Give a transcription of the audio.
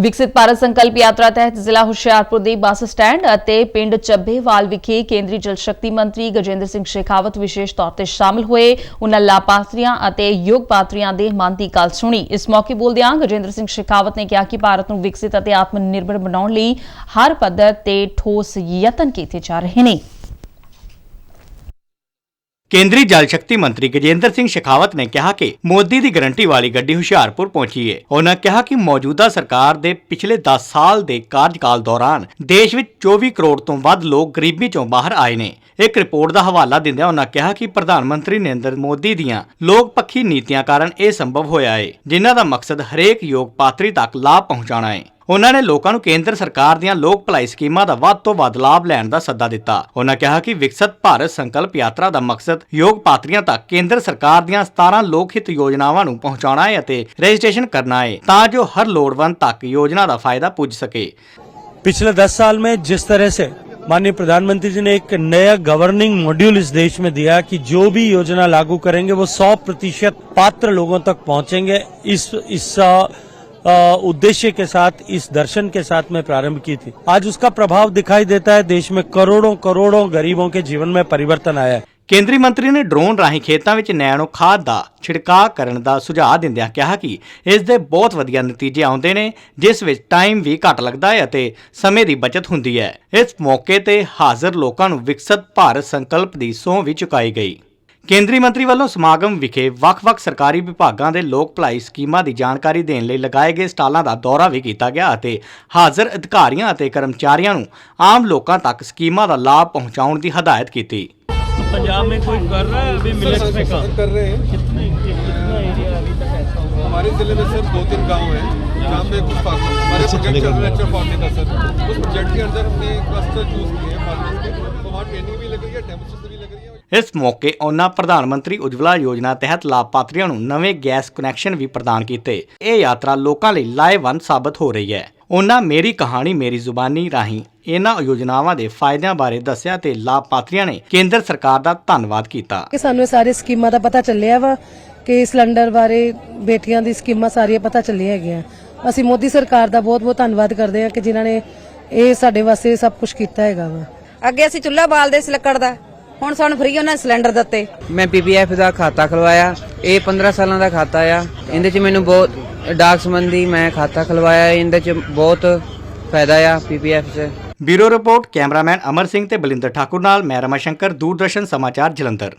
ਵਿਕਸਿਤ ਭਾਰਤ ਸੰਕਲਪ ਯਾਤਰਾ ਤਹਿਤ ਜ਼ਿਲ੍ਹਾ ਹੁਸ਼ਿਆਰਪੁਰ ਦੇ ਬੱਸ ਸਟੈਂਡ ਅਤੇ ਪਿੰਡ ਚੱਬੇਵਾਲ ਵਿਖੇ ਕੇਂਦਰੀ ਜਲ ਸ਼ਕਤੀ ਮੰਤਰੀ ਗਜੇਂਦਰ ਸਿੰਘ ਸ਼ੇਖਾਵਤ ਵਿਸ਼ੇਸ਼ ਤੌਰ ਤੇ ਸ਼ਾਮਲ ਹੋਏ। ਉਹਨਾਂ ਲਾਭਪਾਤਰੀਆਂ ਅਤੇ ਯੋਗ ਪਾਤਰੀਆਂ ਦੇ ਮਨ ਦੀ ਗੱਲ ਸੁਣੀ। ਇਸ ਮੌਕੇ ਬੋਲਦਿਆਂ ਗਜੇਂਦਰ ਸਿੰਘ ਸ਼ੇਖਾਵਤ ਨੇ ਕਿਹਾ ਕਿ ਭਾਰਤ ਨੂੰ ਵਿਕਸਿਤ ਅਤੇ ਆਤਮ ਨਿਰਭਰ ਬਣਾਉਣ ਲਈ ਹਰ ਪੱਧਰ ਤੇ ਠੋਸ ਯਤਨ ਕੀਤੇ ਜਾ ਰਹੇ ਨੇ। ਕੇਂਦਰੀ ਜਲ ਸ਼ਕਤੀ ਮੰਤਰੀ ਗਜੇਂਦਰ ਸਿੰਘ ਸ਼ੇਖਾਵਤ ਨੇ ਕਿਹਾ ਕਿ ਮੋਦੀ ਦੀ ਗਰੰਟੀ ਵਾਲੀ ਗੱਡੀ ਹੁਸ਼ਿਆਰਪੁਰ ਪਹੁੰਚੀ ਹੈ ਉਹਨਾਂ ਕਿਹਾ ਕਿ ਮੌਜੂਦਾ ਸਰਕਾਰ ਦੇ ਪਿਛਲੇ 10 ਸਾਲ ਦੇ ਕਾਰਜਕਾਲ ਦੌਰਾਨ ਦੇਸ਼ ਵਿੱਚ 24 ਕਰੋੜ ਤੋਂ ਵੱਧ ਲੋਕ ਗਰੀਬੀ ਚੋਂ ਬਾਹਰ ਆਏ ਨੇ। ਇੱਕ ਰਿਪੋਰਟ ਦਾ ਹਵਾਲਾ ਦਿੰਦਿਆਂ ਉਹਨਾਂ ਕਿਹਾ ਕਿ ਪ੍ਰਧਾਨ ਮੰਤਰੀ ਨਰਿੰਦਰ ਮੋਦੀ ਦੀਆਂ ਲੋਕ ਪੱਖੀ ਨੀਤੀਆਂ ਕਾਰਨ ਇਹ ਸੰਭਵ ਹੋਇਆ ਹੈ ਜਿਨ੍ਹਾਂ ਦਾ ਮਕਸਦ ਹਰੇਕ ਯੋਗ ਪਾਤਰੀ ਤੱਕ ਲਾਭ ਪਹੁੰਚਾਉਣਾ ਹੈ ਉਹਨਾਂ ਨੇ ਲੋਕਾਂ ਨੂੰ ਕੇਂਦਰ ਸਰਕਾਰ ਦੀਆਂ ਲੋਕ ਭਲਾਈ ਸਕੀਮਾਂ ਦਾ ਵੱਧ ਤੋਂ ਵੱਧ ਲਾਭ ਲੈਣ ਦਾ ਸੱਦਾ ਦਿੱਤਾ ਉਹਨਾਂ ਕਿਹਾ ਕਿ ਵਿਕਸਤ ਭਾਰਤ ਸੰਕਲਪ ਯਾਤਰਾ ਦਾ ਮਕਸਦ ਯੋਗ ਪਾਤਰੀਆਂ ਤੱਕ ਕੇਂਦਰ ਸਰਕਾਰ ਦੀਆਂ 17 ਲੋਕ ਹਿੱਤ ਯੋਜਨਾਵਾਂ ਨੂੰ ਪਹੁੰਚਾਉਣਾ ਹੈ ਅਤੇ ਰਜਿਸਟ੍ਰੇਸ਼ਨ ਕਰਨਾ ਹੈ ਤਾਂ ਜੋ ਹਰ ਲੋੜਵੰਦ ਤੱਕ ਯੋਜਨਾ ਦਾ ਫਾਇਦਾ ਪੁੱਜ ਸਕੇ पिछले दस साल में जिस तरह से माननीय प्रधानमंत्री जी ने एक नया गवर्निंग मॉड्यूल इस देश में दिया कि जो भी योजना लागू करेंगे वो 100 प्रतिशत पात्र लोगों तक पहुंचेंगे इस इस अ, अ, उद्देश्य के साथ इस दर्शन के साथ में प्रारंभ की थी आज उसका प्रभाव दिखाई देता है देश में करोड़ों करोड़ों गरीबों के जीवन में परिवर्तन आया है ਕੇਂਦਰੀ ਮੰਤਰੀ ਨੇ ਡਰੋਨ ਰਾਹੀਂ ਖੇਤਾਂ ਵਿੱਚ ਨੈਣੋ ਖਾਦ ਦਾ ਛਿੜਕਾਅ ਕਰਨ ਦਾ ਸੁਝਾਅ ਦਿੰਦਿਆਂ ਕਿਹਾ ਕਿ ਇਸ ਦੇ ਬਹੁਤ ਵਧੀਆ ਨਤੀਜੇ ਆਉਂਦੇ ਨੇ ਜਿਸ ਵਿੱਚ ਟਾਈਮ ਵੀ ਘੱਟ ਲੱਗਦਾ ਹੈ ਅਤੇ ਸਮੇਂ ਦੀ ਬਚਤ ਹੁੰਦੀ ਹੈ ਇਸ ਮੌਕੇ ਤੇ ਹਾਜ਼ਰ ਲੋਕਾਂ ਨੂੰ ਵਿਕਸਤ ਭਾਰਤ ਸੰਕਲਪ ਦੀ ਸਹੁੰ ਵੀ ਚੁਕਾਈ ਗਈ ਕੇਂਦਰੀ ਮੰਤਰੀ ਵੱਲੋਂ ਸਮਾਗਮ ਵਿਖੇ ਵੱਖ-ਵੱਖ ਸਰਕਾਰੀ ਵਿਭਾਗਾਂ ਦੇ ਲੋਕ ਭਲਾਈ ਸਕੀਮਾਂ ਦੀ ਜਾਣਕਾਰੀ ਦੇਣ ਲਈ ਲਗਾਏ ਗਏ ਸਟਾਲਾਂ ਦਾ ਦੌਰਾ ਵੀ ਕੀਤਾ ਗਿਆ ਅਤੇ ਹਾਜ਼ਰ ਅਧਿਕਾਰੀਆਂ ਅਤੇ ਕਰਮਚਾਰੀਆਂ ਨੂੰ ਆਮ ਲੋਕਾਂ ਤੱਕ ਸਕੀਮਾਂ ਦਾ ਲਾਭ ਪਹੁੰਚਾਉਣ ਦੀ ਹਦਾਇਤ ਕੀਤੀ पंजाब में कोई कर रहा है अभी मिलेट्स में काम कर रहे हैं कितना कितना एरिया अभी तक ऐसा हुआ हमारे जिले में सर दो तीन गांव हैं जहाँ पे कुछ फार्मर हमारे प्रोजेक्ट चल रहा है अच्छा फार्मिंग का सर उस प्रोजेक्ट के अंदर हमने क्लस्टर चूज किए हैं फार्मिंग के तो वहाँ ट्रेनिंग भी लग रही है डेमोस्ट्रेशन भी लग रही है ਇਸ ਮੌਕੇ ਉਹਨਾਂ ਪ੍ਰਧਾਨ ਮੰਤਰੀ ਉਜਵਲਾ ਯੋਜਨਾ ਤਹਿਤ ਲਾਭਪਾਤਰੀਆਂ ਨੂੰ ਨਵੇਂ ਗੈਸ ਕਨੈਕਸ਼ਨ ਵੀ ਪ੍ਰਦਾਨ ਕੀਤੇ। ਇਹ ਯਾਤਰਾ ਲੋਕਾਂ ਲਈ ਲਾਹੇਵੰਦ ਸਾਬਤ ਹੋ ਰਹੀ ਹੈ। ਉਹਨਾਂ ਮੇਰੀ ਕਹਾਣੀ ਮੇਰੀ ਜ਼ੁਬਾਨੀ ਰਾਹੀਂ ਇਹਨਾਂ ਯੋਜਨਾਵਾਂ ਦੇ ਫਾਇਦਿਆਂ ਬਾਰੇ ਦੱਸਿਆ ਤੇ ਲਾਭਪਾਤਰੀਆਂ ਨੇ ਕੇਂਦਰ ਸਰਕਾਰ ਦਾ ਧੰਨਵਾਦ ਕੀਤਾ। ਕਿ ਸਾਨੂੰ ਇਹ ਸਾਰੇ ਸਕੀਮਾਂ ਦਾ ਪਤਾ ਚੱਲਿਆ ਵਾ ਕਿ ਸਿਲੰਡਰ ਬਾਰੇ ਬੇਟੀਆਂ ਦੀ ਸਕੀਮਾਂ ਸਾਰੀਆਂ ਪਤਾ ਚੱਲੀਆਂ ਹੈਗੀਆਂ। ਅਸੀਂ ਮੋਦੀ ਸਰਕਾਰ ਦਾ ਬਹੁਤ ਬਹੁਤ ਧੰਨਵਾਦ ਕਰਦੇ ਹਾਂ ਕਿ ਜਿਨ੍ਹਾਂ ਨੇ ਇਹ ਸਾਡੇ ਵਾਸਤੇ ਸਭ ਕੁਝ ਕੀਤਾ ਹੈਗਾ ਵਾ। ਅੱਗੇ ਅਸੀਂ ਚੁੱਲ੍ਹਾ ਬਾਲਦੇ ਸੀ ਲੱਕੜ ਦਾ। ਹੁਣ ਸਾਨੂੰ ਫ੍ਰੀ ਉਹਨਾਂ ਸਿਲੰਡਰ ਦਿੱਤੇ। ਮੈਂ ਪੀਪੀਐਫ ਦਾ ਖਾਤਾ ਖਲਵਾਇਆ। ਇਹ 15 ਸਾਲਾਂ ਦਾ ਖਾਤਾ ਆ। ਇਹਦੇ ਚ ਮੈਨੂੰ ਬਹੁਤ ਡਾਕ ਸੰਬੰਧੀ ਮੈਂ ਖਾਤਾ ਖਲਵਾਇਆ। ਇਹਦੇ ਚ ਬਹੁਤ ਫਾਇਦਾ ਆ ਪੀਪੀਐਫ 'ਚ। Bureau report cameraman Amar Singh ਤੇ ਬਲਿੰਦਰ ਠਾਕੁਰ ਨਾਲ ਮੈਂ ਰਮਾ ਸ਼ੰਕਰ ਦੂਰਦਰਸ਼ਨ ਸਮਾਚਾਰ ਜਲੰਧਰ।